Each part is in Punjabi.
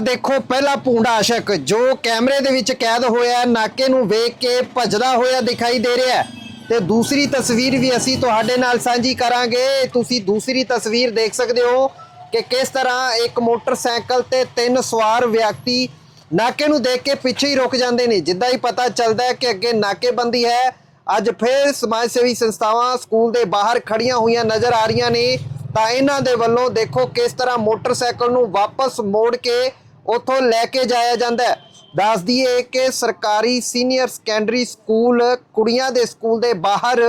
ਦੇਖੋ, ਪਹਿਲਾ ਪੂੰਡਾ ਆਸ਼ਕ ਜੋ ਕੈਮਰੇ ਦੇ ਵਿੱਚ ਕੈਦ ਹੋਇਆ, ਨਾਕੇ ਨੂੰ ਵੇਖ ਕੇ ਭੱਜਦਾ ਹੋਇਆ ਦਿਖਾਈ ਦੇ ਰਿਹਾ ਤੇ ਦੂਸਰੀ ਤਸਵੀਰ ਵੀ ਅਸੀਂ ਤੁਹਾਡੇ ਨਾਲ ਸਾਂਝੀ ਕਰਾਂਗੇ। ਤੁਸੀਂ ਦੂਸਰੀ ਤਸਵੀਰ ਦੇਖ ਸਕਦੇ ਹੋ ਕਿ ਕਿਸ ਤਰ੍ਹਾਂ ਇੱਕ ਮੋਟਰਸਾਈਕਲ ਤੇ ਤਿੰਨ ਸਵਾਰ ਵਿਅਕਤੀ ਨਾਕੇ ਨੂੰ ਦੇਖ ਕੇ ਪਿੱਛੇ ਹੀ ਰੁਕ ਜਾਂਦੇ ਨੇ। ਜਿੱਦਾਂ ਹੀ ਪਤਾ ਚੱਲਦਾ ਹੈ ਕਿ ਅੱਗੇ ਨਾਕੇਬੰਦੀ ਹੈ, ਅੱਜ ਫੇਰ ਸਮਾਜ ਸੇਵੀ ਸੰਸਥਾਵਾਂ ਸਕੂਲ ਦੇ ਬਾਹਰ ਖੜੀਆਂ ਹੋਈਆਂ ਨਜ਼ਰ ਆ ਰਹੀਆਂ ਨੇ। ਤਾਂ ਇਹਨਾਂ ਦੇ ਵੱਲੋਂ ਦੇਖੋ ਕਿਸ ਤਰ੍ਹਾਂ ਮੋਟਰਸਾਈਕਲ ਨੂੰ ਵਾਪਸ ਮੋੜ ਕੇ ਉੱਥੋਂ ਲੈ ਕੇ ਜਾਇਆ ਜਾਂਦਾ ਹੈ। ਦੱਸ ਦਈਏ ਕਿ ਸਰਕਾਰੀ ਸੀਨੀਅਰ ਸੈਕੰਡਰੀ ਸਕੂਲ ਕੁੜੀਆਂ ਦੇ ਸਕੂਲ ਦੇ ਬਾਹਰ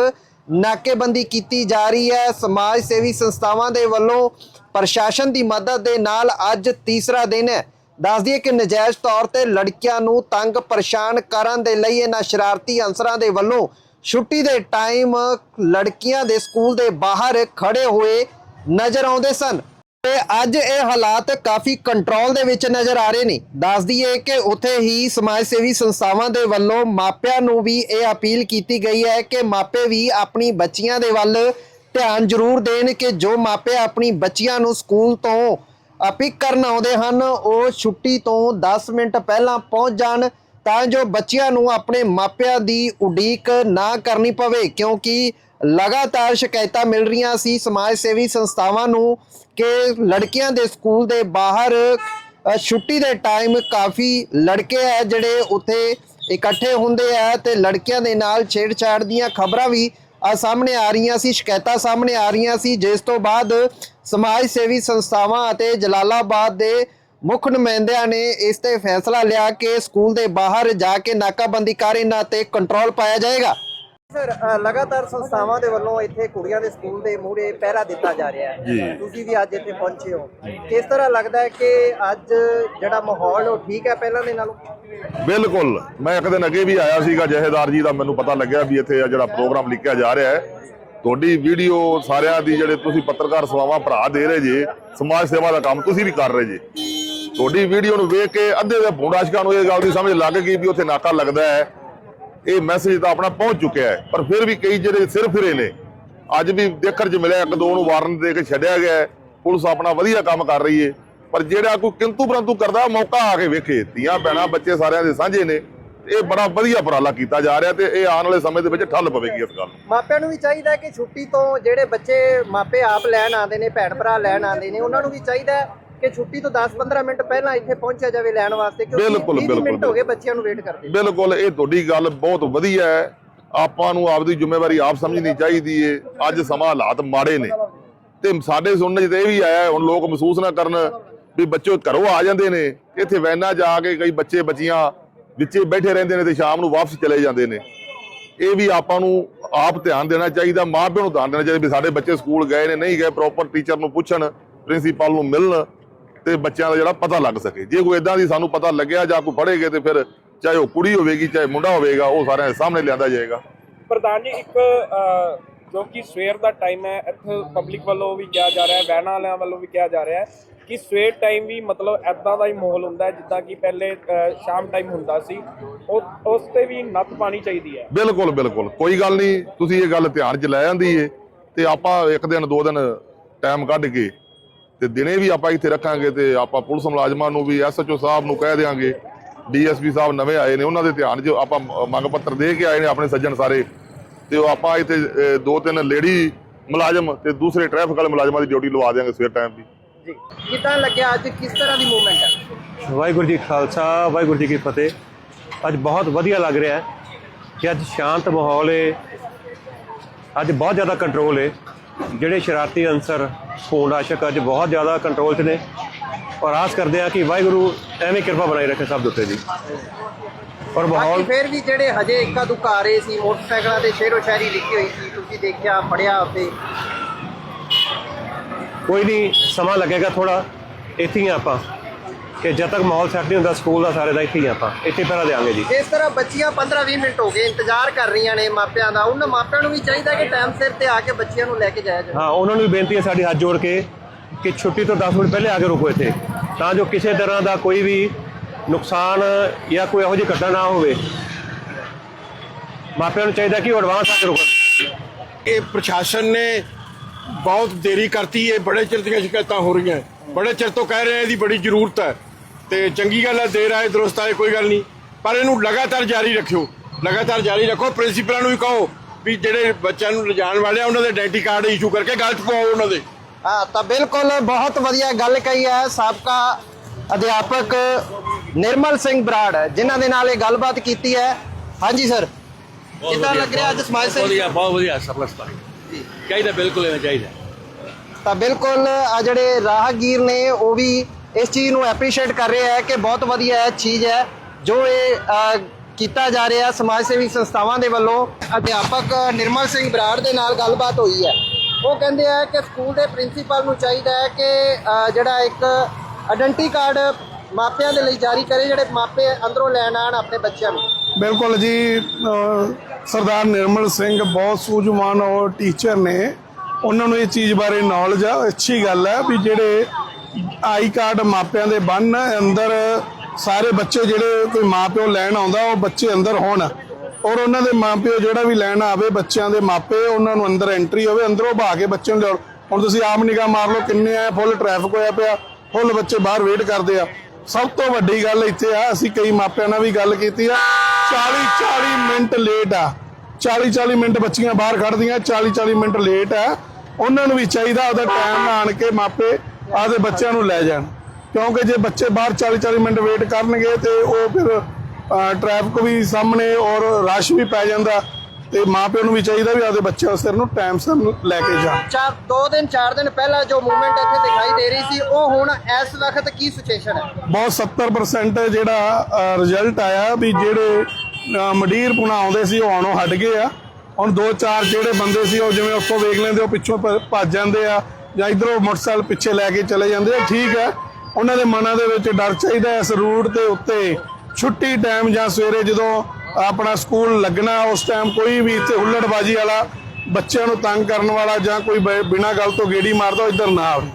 ਨਾਕੇਬੰਦੀ ਕੀਤੀ ਜਾ ਰਹੀ ਹੈ। ਸਮਾਜ ਸੇਵੀ ਸੰਸਥਾਵਾਂ ਦੇ ਵੱਲੋਂ ਪ੍ਰਸ਼ਾਸਨ ਦੀ ਮਦਦ ਦੇ ਨਾਲ ਅੱਜ ਤੀਸਰਾ ਦਿਨ ਹੈ। ਦੱਸ ਦਈਏ ਕਿ ਨਜਾਇਜ਼ ਤੌਰ ਤੇ ਲੜਕੀਆਂ ਨੂੰ ਤੰਗ ਪਰੇਸ਼ਾਨ ਕਰਨ ਦੇ ਲਈ ਇਹਨਾਂ ਸ਼ਰਾਰਤੀ ਅਨਸਰਾਂ ਦੇ ਵੱਲੋਂ ਛੁੱਟੀ ਦੇ ਟਾਈਮ ਲੜਕੀਆਂ ਦੇ ਸਕੂਲ ਦੇ ਬਾਹਰ ਖੜੇ ਹੋਏ ਨਜ਼ਰ ਆਉਂਦੇ ਸਨ। ਤੇ ਅੱਜ ਇਹ ਹਾਲਾਤ ਕਾਫੀ ਕੰਟਰੋਲ ਦੇ ਵਿੱਚ ਨਜ਼ਰ ਆ ਰਹੇ ਨੇ। ਦੱਸ ਦਈਏ ਕਿ ਉੱਥੇ ਹੀ ਸਮਾਜ ਸੇਵੀ ਸੰਸਥਾਵਾਂ ਦੇ ਵੱਲੋਂ ਮਾਪਿਆਂ ਨੂੰ ਵੀ ਇਹ ਅਪੀਲ ਕੀਤੀ ਗਈ ਹੈ ਕਿ ਮਾਪੇ ਵੀ ਆਪਣੀ ਬੱਚੀਆਂ ਦੇ ਵੱਲ ਧਿਆਨ ਜ਼ਰੂਰ ਦੇਣ ਕਿ ਜੋ ਮਾਪੇ ਆਪਣੀ ਬੱਚੀਆਂ ਨੂੰ ਸਕੂਲ ਤੋਂ ਪਿਕ ਕਰਨ ਆਉਂਦੇ ਹਨ, ਉਹ ਛੁੱਟੀ ਤੋਂ 10 ਮਿੰਟ ਪਹਿਲਾਂ ਪਹੁੰਚ ਜਾਣ ਤਾਂ ਜੋ ਬੱਚਿਆਂ ਨੂੰ ਆਪਣੇ ਮਾਪਿਆਂ ਦੀ ਉਡੀਕ ਨਾ ਕਰਨੀ ਪਵੇ, ਕਿਉਂਕਿ ਲਗਾਤਾਰ ਸ਼ਿਕਾਇਤਾਂ ਮਿਲ ਰਹੀਆਂ ਸੀ ਸਮਾਜ ਸੇਵੀ ਸੰਸਥਾਵਾਂ ਨੂੰ ਕਿ ਲੜਕੀਆਂ ਦੇ ਸਕੂਲ ਦੇ ਬਾਹਰ ਛੁੱਟੀ ਦੇ ਟਾਈਮ ਕਾਫੀ ਲੜਕੇ ਹੈ ਜਿਹੜੇ ਉੱਥੇ ਇਕੱਠੇ ਹੁੰਦੇ ਆ ਤੇ ਲੜਕੀਆਂ ਦੇ ਨਾਲ ਛੇੜਛਾੜ ਦੀਆਂ ਖਬਰਾਂ ਵੀ ਸਾਹਮਣੇ ਆ ਰਹੀਆਂ ਸੀ, ਸ਼ਿਕਾਇਤਾਂ ਸਾਹਮਣੇ ਆ ਰਹੀਆਂ ਸੀ। ਜਿਸ ਤੋਂ ਬਾਅਦ ਸਮਾਜ ਸੇਵੀ ਸੰਸਥਾਵਾਂ ਅਤੇ ਜਲਾਲਾਬਾਦ ਦੇ ਮੁੱਖ ਨੁਮਾਇੰਦਿਆਂ ਨੇ ਇਸ ਤੇ ਫੈਸਲਾ ਲਿਆ ਕਿ ਸਕੂਲ ਦੇ ਬਾਹਰ ਜਾ ਕੇ ਨਾਕਾਬੰਦੀ ਕਰ ਇਹਨਾਂ ਤੇ ਕੰਟਰੋਲ ਪਾਇਆ ਜਾਏਗਾ। ਸਰ ਲਗਾਤਾਰ ਸੰਸਥਾਵਾਂ ਦੇ ਵੱਲੋਂ ਇੱਥੇ ਕੁੜੀਆਂ ਦੇ ਸਕੂਲ ਦੇ ਮੂਹਰੇ ਪਹਿਰਾ ਦਿੱਤਾ ਜਾ ਰਿਹਾ ਹੈ। ਜੀ। ਤੁਸੀਂ ਵੀ ਅੱਜ ਇੱਥੇ ਪਹੁੰਚੇ ਹੋ। ਕਿਸ ਤਰ੍ਹਾਂ ਲੱਗਦਾ ਹੈ ਕਿ ਅੱਜ ਜਿਹੜਾ ਮਾਹੌਲ ਉਹ ਠੀਕ ਹੈ ਪਹਿਲਾਂ ਦੇ ਨਾਲੋਂ? ਬਿਲਕੁਲ। ਮੈਂ ਇੱਕ ਦਿਨ ਅੱਗੇ ਵੀ ਆਇਆ ਸੀਗਾ ਜਹੇਦਾਰ ਜੀ ਦਾ ਮੈਨੂੰ ਪਤਾ ਲੱਗਿਆ ਵੀ ਇੱਥੇ ਜਿਹੜਾ ਪ੍ਰੋਗਰਾਮ ਲਿਖਿਆ ਜਾ ਰਿਹਾ ਹੈ। ਤੁਹਾਡੀ ਵੀਡੀਓ ਸਾਰਿਆਂ ਦੀ ਜਿਹੜੇ ਤੁਸੀਂ ਪੱਤਰਕਾਰ ਸੇਵਾਵਾਂ ਭਰਾ ਦੇ ਰਹੇ ਜੇ ਸਮਾਜ ਸੇਵਾ ਦਾ ਕੰਮ ਤੁਸੀਂ ਵੀ ਕਰ ਰਹੇ ਜੇ। ਤੁਹਾਡੀ ਵੀਡੀਓ ਨੂੰ ਵੇਖ ਕੇ ਅੱਧੇ ਦੇ ਭੂੰਡਾਸ਼ਕਾਂ ਨੂੰ ਇਹ ਗੱਲ ਦੀ ਸਮਝ ਲੱਗ ਗਈ ਵੀ ਉੱਥੇ ਨਾਕਾ ਲੱਗਦਾ ਹੈ। ਇਹ ਮੈਸੇਜ ਤਾਂ ਆਪਣਾ ਪਹੁੰਚ ਚੁੱਕਿਆ ਹੈ, ਪਰ ਫਿਰ ਵੀ ਕਈ ਜਿਹੜੇ ਸਿਰ ਫਿਰੇ ਨੇ, ਅੱਜ ਵੀ ਦੇਖਣ ਚ ਮਿਲਿਆ, ਇੱਕ ਦੋ ਨੂੰ ਵਾਰਨ ਦੇ ਕੇ ਛੱਡਿਆ ਗਿਆ ਪੁਲਿਸ ਆਪਣਾ ਵਧੀਆ ਕੰਮ ਕਰ ਰਹੀ ਹੈ, ਪਰ ਜਿਹੜਾ ਕੋਈ ਕਿੰਤੂ ਪਰੰਤੂ ਕਰਦਾ, ਮੌਕਾ ਆ ਕੇ ਵੇਖੇ। ਧੀਆਂ, ਭੈਣਾਂ, ਬੱਚੇ ਸਾਰਿਆਂ ਦੇ ਸਾਂਝੇ ਨੇ ਇਹ ਬੜਾ ਵਧੀਆ ਉਪਰਾਲਾ ਕੀਤਾ ਜਾ ਰਿਹਾ ਤੇ ਇਹ ਆਉਣ ਵਾਲੇ ਸਮੇਂ ਦੇ ਵਿੱਚ ਠੱਲ ਪਵੇਗੀ ਇਸ ਗੱਲ ਨੂੰ। ਮਾਪਿਆਂ ਨੂੰ ਵੀ ਚਾਹੀਦਾ ਕਿ ਛੁੱਟੀ ਤੋਂ ਜਿਹੜੇ ਬੱਚੇ ਮਾਪੇ ਆਪ ਲੈਣ ਆਉਂਦੇ ਨੇ, ਭੈਣ ਭਰਾ ਲੈਣ ਆਉਂਦੇ ਨੇ, ਉਹਨਾਂ ਨੂੰ ਵੀ ਚਾਹੀਦਾ ਹੈ ਕਿ ਛੁੱਟੀ ਤੋਂ 10-15 ਮਿੰਟ ਪਹਿਲਾਂ ਇੱਥੇ ਪਹੁੰਚਿਆ ਜਾਵੇ ਲੈਣ ਵਾਸਤੇ ਬਿਲਕੁਲ, 20 ਬਿਲਕੁਲ, ਮਿੰਟ ਹੋ ਗਏ ਬੱਚਿਆਂ ਨੂੰ ਵੇਟ ਕਰਦੇ ਬਿਲਕੁਲ ਇਹ ਤੁਹਾਡੀ ਗੱਲ ਬਹੁਤ ਵਧੀਆ ਹੈ। ਆਪਾਂ ਨੂੰ ਆਪਦੀ ਜ਼ਿੰਮੇਵਾਰੀ ਆਪ ਸਮਝਣੀ ਚਾਹੀਦੀ ਏ। ਅੱਜ ਸਮਾਂ ਹਾਲਾਤ ਮਾੜੇ ਨੇ। ਤੇ ਸਾਡੇ ਸੁਣਨ 'ਚ ਤਾਂ ਇਹ ਵੀ ਆਇਆ ਹੁਣ ਲੋਕ ਮਹਿਸੂਸ ਨਾ ਕਰਨ ਵੀ ਬੱਚੇ ਘਰੋਂ ਆ ਜਾਂਦੇ ਨੇ। ਇੱਥੇ ਵੈਨਾਂ ਜਾ ਕੇ ਕਈ ਬੱਚੇ ਬੱਚੀਆਂ ਵਿੱਚੇ ਬੈਠੇ ਰਹਿੰਦੇ ਨੇ ਤੇ ਸ਼ਾਮ ਨੂੰ ਵਾਪਸ ਚਲੇ ਜਾਂਦੇ ਨੇ। ਇਹ ਵੀ ਆਪਾਂ ਨੂੰ ਆਪ ਧਿਆਨ ਦੇਣਾ ਚਾਹੀਦਾ ਮਾਪਿਆਂ ਨੂੰ ਧਿਆਨ ਦੇਣਾ ਚਾਹੀਦਾ ਵੀ ਸਾਡੇ ਬੱਚੇ ਸਕੂਲ ਗਏ ਨੇ ਨਹੀਂ ਗਏ ਪ੍ਰੋਪਰ ਟੀਚਰ ਨੂੰ ਪੁੱਛਣ ਪ੍ਰਿੰਸੀਪਲ ਨੂੰ ਮਿਲਣ। ਤੇ ਬੱਚਿਆਂ ਦਾ ਜਿਹੜਾ ਪਤਾ ਲੱਗ ਸਕੇ। ਜੇ ਕੋਈ ਇਦਾਂ ਦੀ ਸਾਨੂੰ ਪਤਾ ਲੱਗਿਆ ਜਾਂ ਕੋਈ ਫੜੇਗੇ ਤੇ ਫਿਰ ਚਾਹੇ ਉਹ ਕੁੜੀ ਹੋਵੇਗੀ ਚਾਹੇ ਮੁੰਡਾ ਹੋਵੇਗਾ ਉਹ ਸਾਰਿਆਂ ਦੇ ਸਾਹਮਣੇ ਲਿਆਂਦਾ ਜਾਏਗਾ। ਪ੍ਰਧਾਨ ਜੀ ਇੱਕ ਜੋ ਕਿ ਸਵੇਰ ਦਾ ਟਾਈਮ ਹੈ ਇੱਥੇ ਪਬਲਿਕ ਵੱਲੋਂ ਵੀ ਕਿਹਾ ਜਾ ਰਿਹਾ ਹੈ ਵੈਨਾਂ ਵਾਲਿਆਂ ਵੱਲੋਂ ਵੀ ਕਿਹਾ ਜਾ ਰਿਹਾ ਹੈ ਕਿ ਸਵੇਰ ਟਾਈਮ ਵੀ ਮਤਲਬ ਐਦਾਂ ਦਾ ਹੀ ਮਾਹੌਲ ਹੁੰਦਾ ਹੈ ਜਿੱਦਾਂ ਕਿ ਪਹਿਲੇ ਸ਼ਾਮ ਟਾਈਮ ਹੁੰਦਾ ਸੀ। ਉਹ ਉਸ ਤੇ ਵੀ ਨੱਥ ਪਾਣੀ ਚਾਹੀਦੀ ਹੈ। ਬਿਲਕੁਲ ਬਿਲਕੁਲ। ਕੋਈ ਗੱਲ ਨਹੀਂ ਤੁਸੀਂ ਇਹ ਗੱਲ ਧਿਆਨ 'ਚ ਲੈ ਜਾਂਦੀ ਏ ਤੇ ਆਪਾਂ ਇੱਕ ਦਿਨ ਦੋ ਦਿਨ ਟਾਈਮ ਕੱਢ ਕੇ ਤੇ ਦਿਨੇ ਵੀ ਆਪਾਂ ਇੱਥੇ ਰੱਖਾਂਗੇ ਤੇ ਆਪਾਂ ਪੁਲਿਸ ਮੁਲਾਜ਼ਮਾਂ ਨੂੰ ਵੀ ਐਸਐਚਓ ਸਾਹਿਬ ਨੂੰ ਕਹਿ ਦਿਆਂਗੇ। ਡੀਐਸਪੀ ਸਾਹਿਬ ਨਵੇਂ ਆਏ ਨੇ ਉਹਨਾਂ ਦੇ ਧਿਆਨ 'ਚ ਆਪਾਂ ਮੰਗ ਪੱਤਰ ਦੇ ਕੇ ਆਏ ਨੇ ਆਪਣੇ ਸੱਜਣ ਸਾਰੇ। ਤੇ ਉਹ ਆਪਾਂ ਇੱਥੇ ਦੋ ਤਿੰਨ ਲੇਡੀ ਮੁਲਾਜ਼ਮ ਤੇ ਦੂਸਰੇ ਟ੍ਰੈਫਿਕ ਵਾਲੇ ਮੁਲਾਜ਼ਮਾਂ ਦੀ ਡਿਊਟੀ ਲਵਾ ਦਿਆਂਗੇ ਸਵੇਰ ਟਾਈਮ ਦੀ। ਜੀ ਕਿਦਾਂ ਲੱਗਿਆ ਅੱਜ ਕਿਸ ਤਰ੍ਹਾਂ ਦੀ ਮੂਵਮੈਂਟ ਹੈ? ਵਾਹਿਗੁਰੂ ਜੀ ਖਾਲਸਾ ਵਾਹਿਗੁਰੂ ਜੀ ਕੀ ਫਤਿਹ। ਅੱਜ ਬਹੁਤ ਵਧੀਆ ਲੱਗ ਰਿਹਾ ਹੈ ਕਿ ਅੱਜ ਸ਼ਾਂਤ ਮਾਹੌਲ ਹੈ ਅੱਜ ਬਹੁਤ ਜ਼ਿਆਦਾ ਕੰਟਰੋਲ ਹੈ ਜਿਹੜੇ ਸ਼ਰਾਰਤੀ ਅਨਸਰ ਫੋਨ ਆਸ਼ਕ ਅੱਜ ਬਹੁਤ ਜ਼ਿਆਦਾ ਕੰਟਰੋਲ 'ਚ ਨੇ ਔਰ ਆਸ ਕਰਦੇ ਆ ਕਿ ਵਾਹਿਗੁਰੂ ਐਵੇਂ ਕਿਰਪਾ ਬਣਾਈ ਰੱਖੇ ਸਭ ਦੇ ਉੱਤੇ ਜੀ। ਔਰ ਮਾਹੌਲ ਫਿਰ ਵੀ ਜਿਹੜੇ ਹਜੇ ਇੱਕਾ ਦੁੱਕਾ ਆ ਰਹੇ ਸੀ ਮੋਟਰਸਾਈਕਲਾਂ ਤੇ ਸ਼ੇਰੋ ਸ਼ਾਇਰੀ ਲਿਖੀ ਹੋਈ ਸੀ ਤੁਸੀਂ ਦੇਖਿਆ ਪੜਿਆ ਉੱਤੇ ਕੋਈ ਨਹੀਂ ਸਮਾਂ ਲੱਗੇਗਾ ਥੋੜਾ ਇੱਥੇ ਹਾਂ ਆਪਾਂ। ਕਿ ਜਦ ਤੱਕ ਮਾਹੌਲ ਸੈੱਟ ਨਹੀਂ ਹੁੰਦਾ ਸਕੂਲ ਦਾ ਸਾਰੇ ਦਾ ਇੱਥੇ ਹੀ ਆਪਾਂ। ਇੱਥੇ ਪਹਿਰਾ ਦੇਵਾਂਗੇ ਜੀ। ਇਸ ਤਰ੍ਹਾਂ ਬੱਚੀਆਂ 15-20 ਮਿੰਟ ਹੋ ਗਏ ਇੰਤਜ਼ਾਰ ਕਰ ਰਹੀਆਂ ਨੇ ਮਾਪਿਆਂ ਦਾ। ਉਹਨਾਂ ਮਾਪਿਆਂ ਨੂੰ ਵੀ ਚਾਹੀਦਾ ਕਿ ਟਾਈਮ ਸਿਰ ਤੇ ਆ ਕੇ ਬੱਚਿਆਂ ਨੂੰ ਲੈ ਕੇ ਜਾਇਆ ਜਾਵੇ। ਹਾਂ ਉਹਨਾਂ ਨੂੰ ਵੀ ਬੇਨਤੀ ਹੈ ਸਾਡੀ ਹੱਥ ਜੋੜ ਕੇ ਕਿ ਛੁੱਟੀ ਤੋਂ 10 ਮਿੰਟ ਪਹਿਲੇ ਆ ਕੇ ਰੁਕੋ ਇੱਥੇ। ਤਾਂ ਜੋ ਕਿਸੇ ਤਰ੍ਹਾਂ ਦਾ ਕੋਈ ਵੀ ਨੁਕਸਾਨ ਜਾਂ ਕੋਈ ਇਹੋ ਜਿਹੀ ਘਟਨਾ ਨਾ ਹੋਵੇ। ਮਾਪਿਆਂ ਨੂੰ ਚਾਹੀਦਾ ਕਿ ਉਹ ਐਡਵਾਂਸ ਆ ਕੇ ਰੁਕਣ। ਇਹ ਪ੍ਰਸ਼ਾਸਨ ਨੇ ਬਹੁਤ ਦੇਰੀ ਕਰਤੀ ਹੈ ਬੜੇ ਚਿਰ ਦੀਆਂ ਸ਼ਿਕਾਇਤਾਂ ਹੋ ਰਹੀਆਂ। ਬੜੇ ਚਿਰ ਤੋਂ ਕਹਿ ਰਹੇ ਆ ਇਹਦੀ ਬੜੀ ਜ਼ਰੂਰਤ ਹੈ। ਤੇ ਚੰਗੀ ਗੱਲ ਹੈ ਦੇਰ ਆਏ ਦਰੁਸਤ ਆਏ ਕੋਈ ਗੱਲ ਨਹੀਂ। ਪਰ ਇਹਨੂੰ ਲਗਾਤਾਰ ਜਾਰੀ ਰੱਖਿਓ। ਲਗਾਤਾਰ ਜਾਰੀ ਰੱਖੋ ਪ੍ਰਿੰਸੀਪਲਾਂ ਨੂੰ ਵੀ ਕਹੋ ਵੀ ਜਿਹੜੇ ਬੱਚਿਆਂ ਨੂੰ ਲਿਜਾਣ ਵਾਲੇ ਆ ਉਹਨਾਂ ਦੇ ਆਇਡੈਂਟੀ ਕਾਰਡ ਇਸ਼ੂ ਕਰਕੇ ਗਲਤ ਪਵਾਓ ਉਹਨਾਂ ਦੇ। ਹਾਂ ਤਾਂ ਬਿਲਕੁਲ ਬਹੁਤ ਵਧੀਆ ਗੱਲ ਕਹੀ ਹੈ ਸਾਬਕਾ ਅਧਿਆਪਕ ਨਿਰਮਲ ਸਿੰਘ ਬਰਾੜ ਜਿਨ੍ਹਾਂ ਦੇ ਨਾਲ ਇਹ ਗੱਲਬਾਤ ਕੀਤੀ ਹੈ। ਹਾਂਜੀ ਸਰ। ਕਿੱਦਾਂ ਲੱਗ ਰਿਹਾ ਅੱਜ ਸਮਾਜ ਸੇਵੀ? ਵਧੀਆ ਬਹੁਤ ਵਧੀਆ ਸਫਲਤਾ ਚਾਹੀਦਾ ਬਿਲਕੁਲ ਐਵੇਂ ਚਾਹੀਦਾ। ਤਾਂ ਬਿਲਕੁਲ ਆ ਜਿਹੜੇ ਰਾਹਗੀਰ ਨੇ ਉਹ ਵੀ ਇਸ ਚੀਜ਼ ਨੂੰ ਐਪਰੀਸ਼ੀਏਟ ਕਰ ਰਿਹਾ ਹੈ ਕਿ ਬਹੁਤ ਵਧੀਆ ਇਹ ਚੀਜ਼ ਹੈ, ਜੋ ਇਹ ਕੀਤਾ ਜਾ ਰਿਹਾ ਸਮਾਜ ਸੇਵੀ ਸੰਸਥਾਵਾਂ ਦੇ ਵੱਲੋਂ। ਅਧਿਆਪਕ ਨਿਰਮਲ ਸਿੰਘ ਬਰਾੜ ਦੇ ਨਾਲ ਗੱਲਬਾਤ ਹੋਈ ਹੈ। ਉਹ ਕਹਿੰਦੇ ਆ ਕਿ ਸਕੂਲ ਦੇ ਪ੍ਰਿੰਸੀਪਲ ਨੂੰ ਚਾਹੀਦਾ ਹੈ ਕਿ ਜਿਹੜਾ ਇੱਕ ਆਇਡੈਂਟੀ ਕਾਰਡ ਮਾਪਿਆਂ ਦੇ ਲਈ ਜਾਰੀ ਕਰੇ, ਜਿਹੜੇ ਮਾਪੇ ਅੰਦਰੋਂ ਲੈਣ ਆਣ ਆਪਣੇ ਬੱਚਿਆਂ ਨੂੰ। ਬਿਲਕੁਲ ਜੀ ਸਰਦਾਰ ਨਿਰਮਲ ਸਿੰਘ ਬਹੁਤ ਸੂਝਵਾਨ ਔਰ ਟੀਚਰ ਨੇ। ਉਹਨਾਂ ਨੂੰ ਇਹ ਚੀਜ਼ ਬਾਰੇ ਨੌਲੇਜ ਆ, ਅੱਛੀ ਗੱਲ ਹੈ ਵੀ ਜਿਹੜੇ ਆਈ ਕਾਰਡ ਮਾਪਿਆਂ ਦੇ ਬੰਨ ਅੰਦਰ ਸਾਰੇ ਬੱਚੇ ਜਿਹੜੇ ਕੋਈ ਮਾਪਿਓ ਲੈਣ ਆਉਂਦਾ, ਉਹ ਬੱਚੇ ਅੰਦਰ ਹੋਣ। ਔਰ ਉਹਨਾਂ ਦੇ ਮਾਪਿਓ ਜਿਹੜਾ ਵੀ ਲੈਣ ਆਵੇ, ਬੱਚਿਆਂ ਦੇ ਮਾਪੇ, ਉਹਨਾਂ ਨੂੰ ਅੰਦਰ ਐਂਟਰੀ ਹੋਵੇ, ਅੰਦਰੋਂ ਭਾ ਕੇ ਬੱਚੇ ਨੂੰ ਲਿਆਉਣ ਹੁਣ ਤੁਸੀਂ ਆਪ ਨਿਗਾਹ ਮਾਰ ਲਓ, ਕਿੰਨੇ ਆ ਫੁੱਲ ਟ੍ਰੈਫਿਕ ਹੋਇਆ ਪਿਆ ਫੁੱਲ ਬੱਚੇ ਬਾਹਰ ਵੇਟ ਕਰਦੇ ਆ। ਸਭ ਤੋਂ ਵੱਡੀ ਗੱਲ ਇੱਥੇ ਆ, ਅਸੀਂ ਕਈ ਮਾਪਿਆਂ ਨਾਲ ਵੀ ਗੱਲ ਕੀਤੀ ਆ 40 40 ਮਿੰਟ ਲੇਟ ਆ। 40 40 ਮਿੰਟ ਬੱਚੀਆਂ ਬਾਹਰ ਖੜਦੀਆਂ 40 40 ਮਿੰਟ ਲੇਟ ਆ। ਉਹਨਾਂ ਨੂੰ ਵੀ ਚਾਹੀਦਾ, ਉਹਦਾ ਟਾਈਮ ਆਣ ਕੇ ਮਾਪੇ ਆਪਦੇ ਬੱਚਿਆਂ ਨੂੰ ਲੈ ਜਾਣ। ਕਿਉਂਕਿ ਜੇ ਬੱਚੇ ਬਾਹਰ 40 40 ਮਿੰਟ ਵੇਟ ਕਰਨਗੇ ਤੇ ਉਹ ਫਿਰ ਟ੍ਰੈਫਿਕ ਵੀ ਸਾਹਮਣੇ ਔਰ ਰਸ਼ ਵੀ ਪੈ ਜਾਂਦਾ ਤੇ ਮਾਪਿਆਂ ਨੂੰ ਵੀ ਚਾਹੀਦਾ ਵੀ ਆਪਦੇ ਬੱਚਿਆਂ ਸਿਰ ਨੂੰ ਟਾਈਮ ਸਿਰ ਲੈ ਕੇ ਜਾਣ। ਚਾਰ ਦੋ ਦਿਨ ਚਾਰ ਦਿਨ ਪਹਿਲਾਂ ਜੋ ਮੂਵਮੈਂਟ ਇੱਥੇ ਦਿਖਾਈ ਦੇ ਰਹੀ ਸੀ ਉਹ ਹੁਣ ਇਸ ਵਕਤ ਕੀ ਸਿਚੁਏਸ਼ਨ ਹੈ? ਬਹੁਤ 70% ਜਿਹੜਾ ਰਿਜ਼ਲਟ ਆਇਆ ਵੀ ਜਿਹੜੇ ਮੰਡੀਰ ਪੁਣਾ ਆਉਂਦੇ ਸੀ ਉਹ ਆਉਣੋਂ ਹਟ ਗਏ ਆ। ਹੁਣ ਦੋ ਚਾਰ ਜਿਹੜੇ ਬੰਦੇ ਸੀ ਉਹ ਜਿਵੇਂ ਉੱਥੋਂ ਵੇਖ ਲੈਂਦੇ ਉਹ ਪਿੱਛੋਂ ਭੱਜ ਜਾਂਦੇ ਆ। ਜਾਂ ਇਧਰੋਂ ਮੋਟਰਸਾਈਕਲ ਪਿੱਛੇ ਲੈ ਕੇ ਚਲੇ ਜਾਂਦੇ ਆ, ਠੀਕ ਹੈ। ਉਹਨਾਂ ਦੇ ਮਨਾਂ ਦੇ ਵਿੱਚ ਡਰ ਚਾਹੀਦਾ ਇਸ ਰੂਟ ਦੇ ਉੱਤੇ। ਛੁੱਟੀ ਟਾਈਮ ਜਾਂ ਸਵੇਰੇ ਜਦੋਂ ਆਪਣਾ ਸਕੂਲ ਲੱਗਣਾ, ਉਸ ਟਾਈਮ ਕੋਈ ਵੀ ਇੱਥੇ ਹੁੱਲੜਬਾਜੀ ਵਾਲਾ, ਬੱਚਿਆਂ ਨੂੰ ਤੰਗ ਕਰਨ ਵਾਲਾ ਜਾਂ ਕੋਈ ਬਿਨਾਂ ਗੱਲ ਤੋਂ ਗੇੜੀ ਮਾਰਦਾ ਇੱਧਰ ਨਾ ਆਵੇ।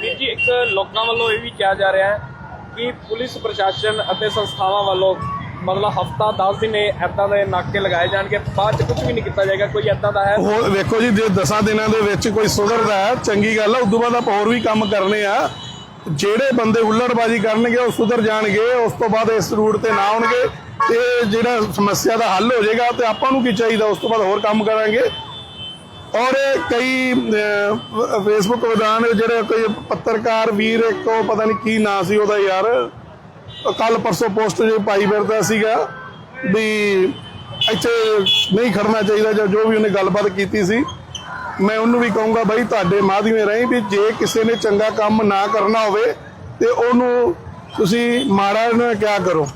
ਵੀਰ ਜੀ, ਇੱਕ ਲੋਕਾਂ ਵੱਲੋਂ ਇਹ ਵੀ ਕਿਹਾ ਜਾ ਰਿਹਾ ਹੈ ਕਿ ਪੁਲਿਸ, ਪ੍ਰਸ਼ਾਸਨ ਅਤੇ ਸੰਸਥਾਵਾਂ ਵੱਲੋਂ ਮਤਲਬ ਹਫਤਾ 10 ਦਿਨ ਐਦਾਂ ਦੇ ਨਾਕੇ ਲਗਾਏ ਜਾਣਗੇ, ਬਾਅਦ ਚ ਕੁਝ ਵੀ ਨਹੀਂ ਕੀਤਾ ਜਾਏਗਾ, ਕੋਈ ਐਦਾਂ ਦਾ ਹੈ? ਹੋਰ ਵੇਖੋ ਜੀ, ਜੇ 10 ਦਿਨਾਂ ਦੇ ਵਿੱਚ ਕੋਈ ਸੁਧਰਦਾ ਹੈ, ਚੰਗੀ ਗੱਲ ਹੈ ਉਦੋਂ ਬਾਅਦ ਆਪਾਂ ਹੋਰ ਵੀ ਕੰਮ ਕਰਨੇ ਆ। ਜਿਹੜੇ ਬੰਦੇ ਹੁੱਲੜਬਾਜ਼ੀ ਕਰਨਗੇ, ਉਹ ਸੁਧਰ ਜਾਣਗੇ, ਉਸ ਤੋਂ ਬਾਅਦ ਇਸ ਰੂਟ ਤੇ ਨਾ ਆਉਣਗੇ, ਤੇ ਜਿਹੜਾ ਸਮੱਸਿਆ ਦਾ ਹੱਲ ਹੋ ਜਾਏਗਾ, ਤੇ ਆਪਾਂ ਨੂੰ ਕੀ ਚਾਹੀਦਾ, ਉਸ ਤੋਂ ਬਾਅਦ ਹੋਰ ਕੰਮ ਕਰਾਂਗੇ। ਔਰ ਕਈ ਫੇਸਬੁੱਕ ਵਿਧਾਨ, ਜਿਹੜੇ ਕੋਈ ਪੱਤਰਕਾਰ ਵੀਰ ਇੱਕ, ਉਹ ਪਤਾ ਨਹੀਂ ਕੀ ਨਾਂ ਸੀ ਉਹਦਾ ਯਾਰ। ਕੱਲ ਪਰਸੋਂ ਪੋਸਟ ਜੇ ਪਾਈ ਫਿਰਦਾ ਸੀਗਾ ਵੀ ਇੱਥੇ ਨਹੀਂ ਖੜਨਾ ਚਾਹੀਦਾ ਜਾਂ ਜੋ ਵੀ ਉਹਨੇ ਗੱਲਬਾਤ ਕੀਤੀ ਸੀ, ਮੈਂ ਉਹਨੂੰ ਵੀ ਕਹੂੰਗਾ ਬਾਈ ਤੁਹਾਡੇ ਮਾਧਿਅਮੇ ਰਹੀ ਵੀ ਜੇ ਕਿਸੇ ਨੇ ਚੰਗਾ ਕੰਮ ਨਾ ਕਰਨਾ ਹੋਵੇ ਤੇ ਉਹਨੂੰ ਤੁਸੀਂ ਮਾੜਾ ਨਾ ਕਿਆ ਕਰੋ,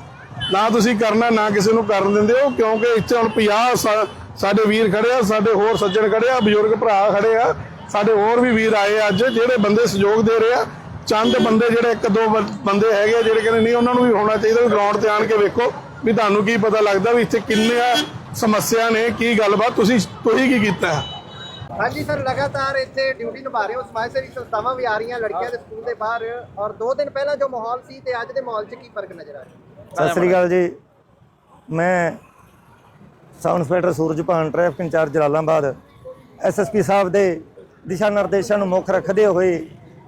ਨਾ ਤੁਸੀਂ ਕਰਨਾ, ਨਾ ਕਿਸੇ ਨੂੰ ਕਰਨ ਦਿੰਦੇ ਹੋ, ਕਿਉਂਕਿ ਇੱਥੇ ਹੁਣ 50 ਸਾਡੇ ਵੀਰ ਖੜੇ ਆ, ਸਾਡੇ ਹੋਰ ਸੱਜਣ ਖੜੇ ਆ, ਬਜ਼ੁਰਗ ਭਰਾ ਖੜੇ ਆ, ਸਾਡੇ ਹੋਰ ਵੀ ਵੀਰ ਆਏ ਅੱਜ, ਜਿਹੜੇ ਬੰਦੇ ਸਹਿਯੋਗ ਦੇ ਰਹੇ ਆ ਚੰਦ ਬੰਦੇ ਜਿਹੜੇ ਇੱਕ ਦੋ ਬੰਦੇ ਹੈਗੇ ਜਿਹੜੇ ਕਹਿੰਦੇ ਨਹੀਂ ਉਹਨਾਂ ਨੂੰ ਵੀ ਹੋਣਾ ਚਾਹੀਦਾ ਵੀ ਗਰਾਊਂਡ ਤੇ ਆਣ ਕੇ ਵੇਖੋ ਵੀ ਤੁਹਾਨੂੰ ਕੀ ਪਤਾ ਲੱਗਦਾ ਵੀ ਇੱਥੇ ਕਿੰਨੇ ਆ ਸਮੱਸਿਆ ਨੇ ਕੀ ਗੱਲਬਾਤ ਤੁਸੀਂ ਤੁਸੀਂ ਕੀ ਕੀਤਾ? ਹੈ ਹਾਂਜੀ ਸਰ ਲਗਾਤਾਰ ਇੱਥੇ ਡਿਊਟੀ ਨਿਭਾ ਰਹੇ ਹੋ। ਸਮਾਜ ਸੇਵੀ ਸੰਸਥਾਵਾਂ ਵੀ ਆ ਰਹੀਆਂ ਲੜਕੀਆਂ ਦੇ ਸਕੂਲ ਦੇ ਬਾਹਰ। ਔਰ ਦੋ ਦਿਨ ਪਹਿਲਾਂ ਜੋ ਮਾਹੌਲ ਸੀ ਤੇ ਅੱਜ ਦੇ ਮਾਹੌਲ 'ਚ ਕੀ ਫ਼ਰਕ ਨਜ਼ਰ ਆ ਰਿਹਾ? ਸਤਿ ਸ੍ਰੀ ਅਕਾਲ ਜੀ। ਮੈਂ sub inspector Surajpan traffic incharge Jalalabad. SSP ਸਾਹਿਬ ਦੇ ਦਿਸ਼ਾ ਨਿਰਦੇਸ਼ਾਂ ਨੂੰ ਮੁੱਖ ਰੱਖਦੇ ਹੋਏ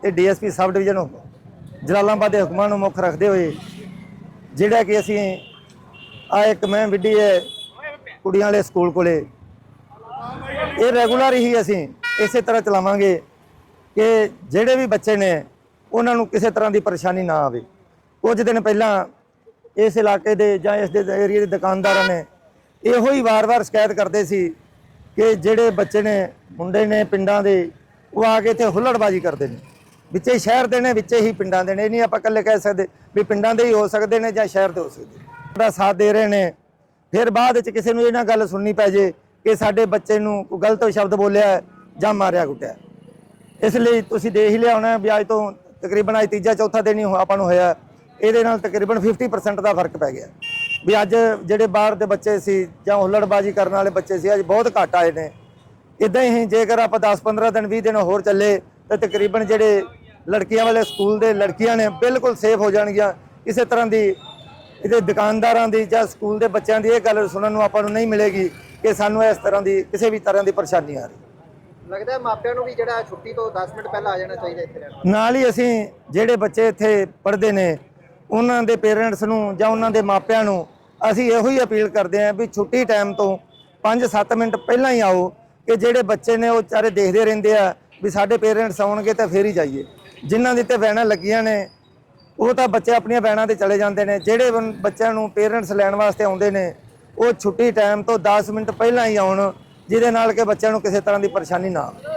ਤੇ ਡੀਐਸਪੀ ਸਬ ਡਿਵੀਜ਼ਨ ਜਲਾਲਾਬਾਦ ਦੇ ਹੁਕਮਾਂ ਨੂੰ ਮੁੱਖ ਰੱਖਦੇ ਹੋਏ, ਜਿਹੜਾ ਕਿ ਅਸੀਂ ਆ ਇੱਕ ਮੈਂ ਵਿੱਢੀ ਹੈ ਕੁੜੀਆਂ ਵਾਲੇ ਸਕੂਲ ਕੋਲੇ। ਇਹ ਰੈਗੂਲਰ ਹੀ ਅਸੀਂ ਇਸੇ ਤਰ੍ਹਾਂ ਚਲਾਵਾਂਗੇ ਕਿ ਜਿਹੜੇ ਵੀ ਬੱਚੇ ਨੇ, ਉਹਨਾਂ ਨੂੰ ਕਿਸੇ ਤਰ੍ਹਾਂ ਦੀ ਪਰੇਸ਼ਾਨੀ ਨਾ ਆਵੇ। ਕੁਝ ਦਿਨ ਪਹਿਲਾਂ ਇਸ ਇਲਾਕੇ ਦੇ ਜਾਂ ਇਸ ਦੇ ਏਰੀਆ ਦੇ ਦੁਕਾਨਦਾਰਾਂ ਨੇ ਇਹੋ ਹੀ ਵਾਰ-ਵਾਰ ਸ਼ਿਕਾਇਤ ਕਰਦੇ ਸੀ ਕਿ ਜਿਹੜੇ ਬੱਚੇ ਨੇ, ਮੁੰਡੇ ਨੇ ਪਿੰਡਾਂ ਦੇ, ਉਹ ਆ ਕੇ ਇੱਥੇ ਹੁੱਲੜਬਾਜੀ ਕਰਦੇ ਨੇ। ਵਿੱਚੇ ਸ਼ਹਿਰ ਦੇ ਨੇ, ਵਿੱਚੇ ਹੀ ਪਿੰਡਾਂ ਦੇ ਨੇ। ਇਹ ਨਹੀਂ ਆਪਾਂ ਇਕੱਲੇ ਕਹਿ ਸਕਦੇ ਵੀ ਪਿੰਡਾਂ ਦੇ ਹੀ ਹੋ ਸਕਦੇ ਨੇ ਜਾਂ ਸ਼ਹਿਰ ਦੇ ਹੋ ਸਕਦੇ ਨੇ। ਦਾ ਸਾਥ ਦੇ ਰਹੇ ਨੇ। ਫਿਰ ਬਾਅਦ ਵਿੱਚ ਕਿਸੇ ਨੂੰ ਇਹ ਨਾ ਗੱਲ ਸੁਣਨੀ ਪੈ ਜੇ ਕਿ ਸਾਡੇ ਬੱਚੇ ਨੂੰ ਕੋਈ ਗਲਤ ਸ਼ਬਦ ਬੋਲਿਆ ਜਾਂ ਮਾਰਿਆ ਕੁੱਟਿਆ। ਇਸ ਲਈ ਤੁਸੀਂ ਦੇਖ ਹੀ ਲਿਆ ਹੋਣਾ ਵੀ ਅੱਜ ਤੋਂ ਤਕਰੀਬਨ ਅੱਜ ਤੀਜਾ ਚੌਥਾ ਦਿਨ ਹੀ ਆਪਾਂ ਨੂੰ ਹੋਇਆ। ਇਹਦੇ ਨਾਲ ਤਕਰੀਬਨ 50% ਦਾ ਫ਼ਰਕ ਪੈ ਗਿਆ। ਵੀ ਅੱਜ ਜਿਹੜੇ ਬਾਹਰ ਦੇ ਬੱਚੇ ਸੀ ਜਾਂ ਹੁੱਲੜਬਾਜੀ ਕਰਨ ਵਾਲੇ ਬੱਚੇ ਸੀ, ਅੱਜ ਬਹੁਤ ਘੱਟ ਆਏ ਨੇ। ਇਦਾਂ ਹੀ ਜੇਕਰ ਆਪਾਂ 10 15 ਦਿਨ 20 ਦਿਨ ਹੋਰ ਚੱਲੇ, ਤਾਂ ਤਕਰੀਬਨ ਜਿਹੜੇ ਲੜਕੀਆਂ ਵਾਲੇ ਸਕੂਲ ਦੇ ਲੜਕੀਆਂ ਨੇ ਬਿਲਕੁਲ ਸੇਫ ਹੋ ਜਾਣਗੀਆਂ। ਕਿਸੇ ਤਰ੍ਹਾਂ ਦੀ ਇਹਦੇ ਦੁਕਾਨਦਾਰਾਂ ਦੀ ਜਾਂ ਸਕੂਲ ਦੇ ਬੱਚਿਆਂ ਦੀ ਇਹ ਗੱਲ ਸੁਣਨ ਨੂੰ ਆਪਾਂ ਨੂੰ ਨਹੀਂ ਮਿਲੇਗੀ ਕਿ ਸਾਨੂੰ ਇਸ ਤਰ੍ਹਾਂ ਦੀ ਕਿਸੇ ਵੀ ਤਰ੍ਹਾਂ ਦੀ ਪਰੇਸ਼ਾਨੀ ਆ ਰਹੀ। ਲੱਗਦਾ ਮਾਪਿਆਂ ਨੂੰ ਵੀ ਜਿਹੜਾ ਛੁੱਟੀ ਤੋਂ 10 ਮਿੰਟ ਪਹਿਲਾਂ ਆ ਜਾਣਾ ਚਾਹੀਦਾ ਇੱਥੇ ਰਹਿਣ ਨਾਲ ਹੀ ਅਸੀਂ ਜਿਹੜੇ ਬੱਚੇ ਇੱਥੇ ਪੜ੍ਹਦੇ ਨੇ ਉਹਨਾਂ ਦੇ ਪੇਰੈਂਟਸ ਨੂੰ ਜਾਂ ਉਹਨਾਂ ਦੇ ਮਾਪਿਆਂ ਨੂੰ ਅਸੀਂ ਇਹੋ ਹੀ ਅਪੀਲ ਕਰਦੇ ਹਾਂ ਵੀ ਛੁੱਟੀ ਟਾਈਮ ਤੋਂ 5-7 ਮਿੰਟ ਪਹਿਲਾਂ ਹੀ ਆਓ ਕਿ ਜਿਹੜੇ ਬੱਚੇ ਨੇ ਉਹ ਚਾਰੇ ਦੇਖਦੇ ਰਹਿੰਦੇ ਆ ਵੀ ਸਾਡੇ ਪੇਰੈਂਟਸ ਆਉਣਗੇ ਤਾਂ ਫੇਰ ਹੀ ਜਾਈਏ। ਜਿਨ੍ਹਾਂ ਦੀ ਤੇ ਵੈਨਾਂ ਲੱਗੀਆਂ ਨੇ, ਉਹ ਤਾਂ ਬੱਚੇ ਆਪਣੀਆਂ ਵੈਨਾਂ ਤੇ ਚਲੇ ਜਾਂਦੇ ਨੇ। ਜਿਹੜੇ ਬੱਚਿਆਂ ਨੂੰ ਪੇਰੈਂਟਸ ਲੈਣ ਵਾਸਤੇ ਆਉਂਦੇ ਨੇ, ਉਹ ਛੁੱਟੀ ਟਾਈਮ ਤੋਂ 10 ਮਿੰਟ ਪਹਿਲਾਂ ਹੀ ਆਉਣ, ਜਿਹਦੇ ਨਾਲ ਕਿ ਬੱਚਿਆਂ ਨੂੰ ਕਿਸੇ ਤਰ੍ਹਾਂ ਦੀ ਪਰੇਸ਼ਾਨੀ ਨਾ ਆਵੇ।